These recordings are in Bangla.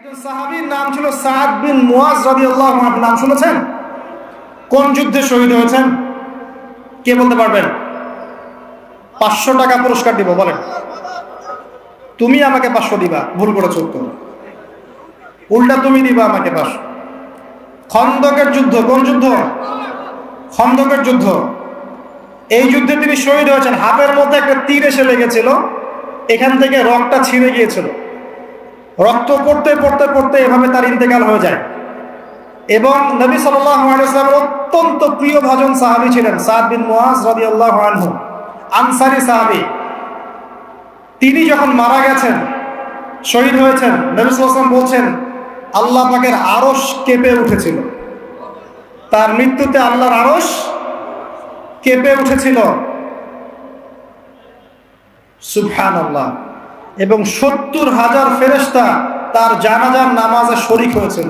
সাহাবীর নাম ছিল সাদ বিন মুয়াজ রাদিয়াল্লাহু আনহু। নাম শুনেছেন? কোন যুদ্ধে শহীদ হয়েছেন? কে বলতে পারবেন? পাঁচশো টাকা পুরস্কার দিব, বলেন। তুমি আমাকে পাঁচশো দিবা, ভুল করেছ উত্তর। উল্টা তুমি দিবা আমাকে পাঁচশো। খন্দকের যুদ্ধ, কোন যুদ্ধ? খন্দকের যুদ্ধ। এই যুদ্ধে তিনি শহীদ হয়েছেন। হাতের মধ্যে একটা তীর এসে লেগেছিল, এখান থেকে রক্তটা ছিঁড়ে গিয়েছিল। রক্ত পড়তে পড়তে পড়তে এভাবে তার ইন্তেকাল হয়ে যায়। এবং নবী সাল্লামের অত্যন্ত প্রিয় ভাজন সাহাবি ছিলেন সাদ রবি আল্লাহ আনসারি সাহাবি। তিনি যখন মারা গেছেন, শহীদ হয়েছেন, নবী সাল্লাম বলছেন, আল্লাহ পাকের আরস কেঁপে উঠেছিল। তার মৃত্যুতে আল্লাহর আরস কেঁপে উঠেছিল। সুবহান আল্লাহ এবং সত্তর হাজার ফেরেস্তা তার জানাজার নামাজে শরিক হয়েছিল।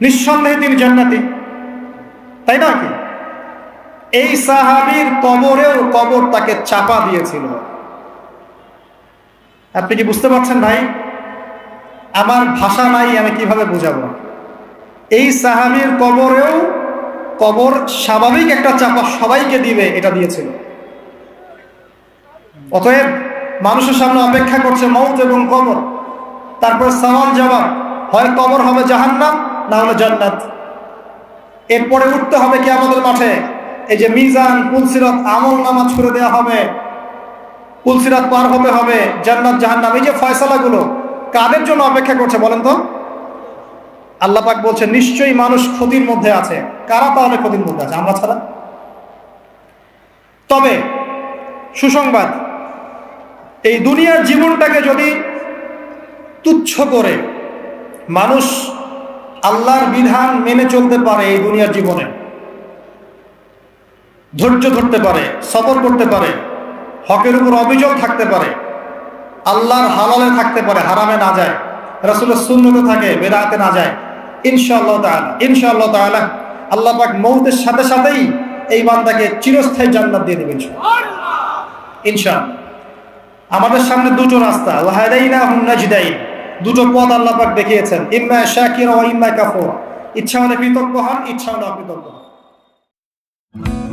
নিঃসন্দেহে তিনি জান্নাতি। তাই না কি? এই সাহাবির কবরেও কবর তাকে চাপা দিয়েছিল। আপনি কি বুঝতে পারছেন ভাই? আমার ভাষা নাই, আমি কীভাবে বুঝাবো? এই সাহাবির কবরেও কবর স্বাভাবিক একটা চাপা সবাইকে দিবে, এটা দিয়েছিল। অতএব মানুষের সামনে অপেক্ষা করছে মৌত এবং কবর। তারপর সওয়াল জবাব, হয় কবর হবে জাহান্নাম, না হলে জান্নাত। এরপরে উঠতে হবে কি আমাদের মাঠে। এই যে মিজান পুলসিরাত আমল নামাজ করে দেওয়া হবে। পুলসিরাত পার হবে হবে, জান্নাত, জাহান্নাম। এই যে ফয়সালাগুলো কাদের জন্য অপেক্ষা করছে বলেন তো? আল্লাহ পাক বলছে, নিশ্চয়ই মানুষ ক্ষতির মধ্যে আছে। কারা তাহলে ক্ষতির মধ্যে আছে? আমরা ছাড়া। তবে সুসংবাদ এই দুনিয়ার জীবনটাকে যদি তুচ্ছ করে মানুষ আল্লাহর বিধান মেনে চলতে পারে এই দুনিয়ার জীবনে, ধৈর্য ধরতে পারে, সফর করতে পারে, হকের উপর অভিযোগ থাকতে পারে, আল্লাহর হালালে থাকতে পারে, হারামে না যায়, রসুলের শূন্যতে থাকে বেড়াতে না যায়, ইনশাআল্লাহ তাআলা ইনশাআল্লাহ তাআলা আল্লাহ পাক মৌতের সাথে সাথেই এই বান্দাকে চিরস্থায়ী জান্নাত দিয়ে দেবেন। ইনশাআল্লাহ। আমাদের সামনে দুটো রাস্তা। দুটো পথ আল্লাহ পাক দেখিয়েছেন। ইম্মা শাকির ও ইম্মা কাফুরা। ইচ্ছা হলে কৃতজ্ঞ হন, ইচ্ছা হলে অকৃতজ্ঞ হন।